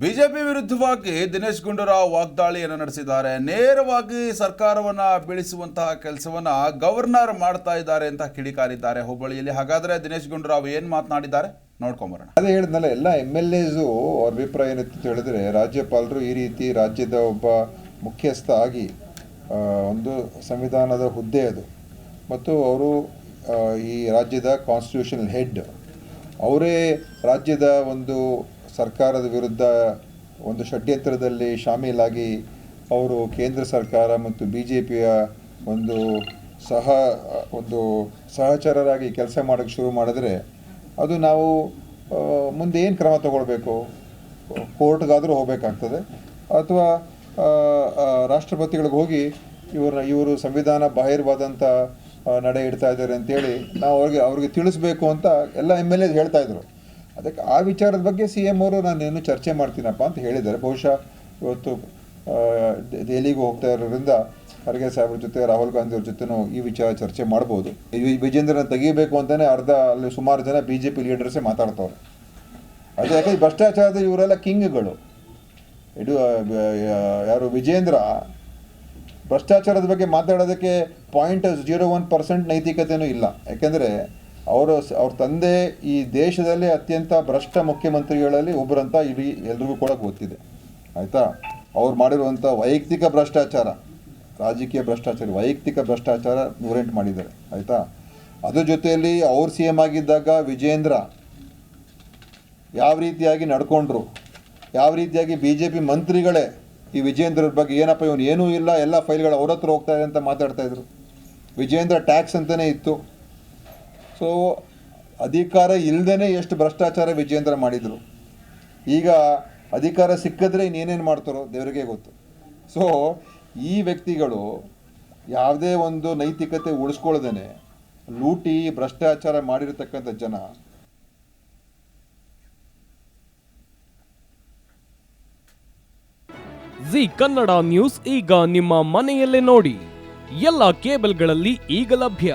BJP ವಿರುದ್ಧವಾಗಿ ದಿನೇಶ್ ಗುಂಡೂರಾವ್ ವಾಗ್ದಾಳಿಯನ್ನು ನಡೆಸಿದ್ದಾರೆ. ನೇರವಾಗಿ ಸರ್ಕಾರವನ್ನ ಬೀಳಿಸುವಂತಹ ಕೆಲಸವನ್ನ ಗವರ್ನರ್ ಮಾಡ್ತಾ ಇದ್ದಾರೆ ಅಂತ ಕಿಡಿಕಾರಿದ್ದಾರೆ ಹುಬ್ಬಳ್ಳಿಯಲ್ಲಿ ಹಾಗಾದ್ರೆ ದಿನೇಶ್ ಗುಂಡೂರಾವ್ ಏನು ಮಾತನಾಡಿದ್ದಾರೆ? ನೋಡ್ಕೊಂಬರೋಣ ಅದೇ ಹೇಳಿದ್ನಲ್ಲ, ಎಲ್ಲ ಎಂ ಎಲ್ ಎಸು ಅವ್ರ ಅಭಿಪ್ರಾಯ ಏನಿತ್ತು ಅಂತ ಹೇಳಿದ್ರೆ, ರಾಜ್ಯಪಾಲರು ಈ ರೀತಿ ರಾಜ್ಯದ ಒಬ್ಬ ಮುಖ್ಯಸ್ಥ ಆಗಿ ಒಂದು ಸಂವಿಧಾನದ ಹುದ್ದೆ ಅದು. ಮತ್ತು ಅವರು ಈ ರಾಜ್ಯದ ಕಾನ್ಸ್ಟಿಟ್ಯೂಷನಲ್ ಹೆಡ್ ಅವರೇ ರಾಜ್ಯದ ಒಂದು ಸರ್ಕಾರದ ವಿರುದ್ಧ ಒಂದು ಷಡ್ಯಂತ್ರದಲ್ಲಿ ಶಾಮೀಲಾಗಿ ಅವರು ಕೇಂದ್ರ ಸರ್ಕಾರ ಮತ್ತು ಬಿ ಜೆ ಪಿಯ ಒಂದು ಸಹ, ಒಂದು ಸಹಚರರಾಗಿ ಕೆಲಸ ಮಾಡೋಕ್ಕೆ ಶುರು ಮಾಡಿದ್ರೆ ಅದು ನಾವು ಮುಂದೆ ಏನು ಕ್ರಮ ತಗೊಳ್ಬೇಕು? ಕೋರ್ಟ್ಗಾದರೂ ಹೋಗಬೇಕಾಗ್ತದೆ. ಅಥವಾ ರಾಷ್ಟ್ರಪತಿಗಳಿಗೆ ಹೋಗಿ ಇವರು ಇವರು ಸಂವಿಧಾನ ಬಾಹಿರವಾದಂಥ ನಡೆ ಇಡ್ತಾ ಇದ್ದಾರೆ ಅಂತೇಳಿ ನಾವು ಅವ್ರಿಗೆ ಅವ್ರಿಗೆ ತಿಳಿಸ್ಬೇಕು ಅಂತ ಎಲ್ಲ ಎಂ ಎಲ್ ಎ ಹೇಳ್ತಾ ಇದ್ರು. ಅದಕ್ಕೆ ಆ ವಿಚಾರದ ಬಗ್ಗೆ ಸಿ ಎಂ ಅವರು ನಾನು ಏನು ಚರ್ಚೆ ಮಾಡ್ತೀನಪ್ಪ ಅಂತ ಹೇಳಿದ್ದಾರೆ. ಬಹುಶಃ ಇವತ್ತು ದೆಹಲಿಗೆ ಹೋಗ್ತಾ ಇರೋದ್ರಿಂದ ಖರ್ಗೆ ಸಾಹೇಬ್ರ ಜೊತೆ, ರಾಹುಲ್ ಗಾಂಧಿ ಅವ್ರ ಜೊತೆನೂ ಈ ವಿಚಾರ ಚರ್ಚೆ ಮಾಡ್ಬೋದು. ವಿಜೇಂದ್ರನ ತೆಗಿಬೇಕು ಅಂತಲೇ ಅರ್ಧ, ಅಲ್ಲಿ ಸುಮಾರು ಜನ ಬಿ ಜೆ ಪಿ ಲೀಡರ್ಸೇ ಮಾತಾಡ್ತವ್ರೆ. ಅದು ಯಾಕಂದ್ರೆ ಭ್ರಷ್ಟಾಚಾರದ ಇವರೆಲ್ಲ ಕಿಂಗ್ಗಳು. ಇದು ಯಾರು ವಿಜೇಂದ್ರ, ಭ್ರಷ್ಟಾಚಾರದ ಬಗ್ಗೆ ಮಾತಾಡೋದಕ್ಕೆ ಪಾಯಿಂಟ್ ಜೀರೋ ಒನ್ ಪರ್ಸೆಂಟ್ ನೈತಿಕತೆಯೂ ಇಲ್ಲ. ಯಾಕೆಂದರೆ ಅವರು ಅವ್ರ ತಂದೆ ಈ ದೇಶದಲ್ಲೇ ಅತ್ಯಂತ ಭ್ರಷ್ಟ ಮುಖ್ಯಮಂತ್ರಿಗಳಲ್ಲಿ ಒಬ್ಬರಂತ ಇಡೀ ಎಲ್ರಿಗೂ ಕೂಡ ಗೊತ್ತಿದೆ. ಆಯಿತಾ? ಅವ್ರು ಮಾಡಿರುವಂಥ ವೈಯಕ್ತಿಕ ಭ್ರಷ್ಟಾಚಾರ, ರಾಜಕೀಯ ಭ್ರಷ್ಟಾಚಾರ, ವೈಯಕ್ತಿಕ ಭ್ರಷ್ಟಾಚಾರ ನೂರೆಂಟು ಮಾಡಿದ್ದಾರೆ. ಆಯಿತಾ? ಅದ್ರ ಜೊತೆಯಲ್ಲಿ ಅವ್ರು ಸಿ ಎಂ ಆಗಿದ್ದಾಗ ವಿಜೇಂದ್ರ ಯಾವ ರೀತಿಯಾಗಿ ನಡ್ಕೊಂಡ್ರು? ಯಾವ ರೀತಿಯಾಗಿ ಬಿ ಜೆ ಪಿ ಮಂತ್ರಿಗಳೇ ಈ ವಿಜೇಂದ್ರರ ಬಗ್ಗೆ ಏನಪ್ಪ ಇವನು ಏನೂ ಇಲ್ಲ, ಎಲ್ಲ ಫೈಲ್ಗಳು ಅವ್ರ ಹತ್ರ ಹೋಗ್ತಾ ಇದೆ ಅಂತ ಮಾತಾಡ್ತಾ ಇದ್ರು. ವಿಜೇಂದ್ರ ಟ್ಯಾಕ್ಸ್ ಅಂತಲೇ ಇತ್ತು. ಸೊ ಅಧಿಕಾರ ಇಲ್ಲದೇ ಎಷ್ಟು ಭ್ರಷ್ಟಾಚಾರ ವಿಜಯೇಂದ್ರ ಮಾಡಿದರು. ಈಗ ಅಧಿಕಾರ ಸಿಕ್ಕಿದ್ರೆ ಇನ್ನೇನೇನು ಮಾಡ್ತಾರೋ ದೇವರಿಗೆ ಗೊತ್ತು. ಸೊ ಈ ವ್ಯಕ್ತಿಗಳು ಯಾವುದೇ ಒಂದು ನೈತಿಕತೆ ಉಳಿಸ್ಕೊಳ್ದೇ ಲೂಟಿ, ಭ್ರಷ್ಟಾಚಾರ ಮಾಡಿರತಕ್ಕಂಥ ಜನ. ಜಿ ಕನ್ನಡ ನ್ಯೂಸ್ ಈಗ ನಿಮ್ಮ ಮನೆಯಲ್ಲೇ ನೋಡಿ. ಎಲ್ಲ ಕೇಬಲ್ಗಳಲ್ಲಿ ಈಗ ಲಭ್ಯ.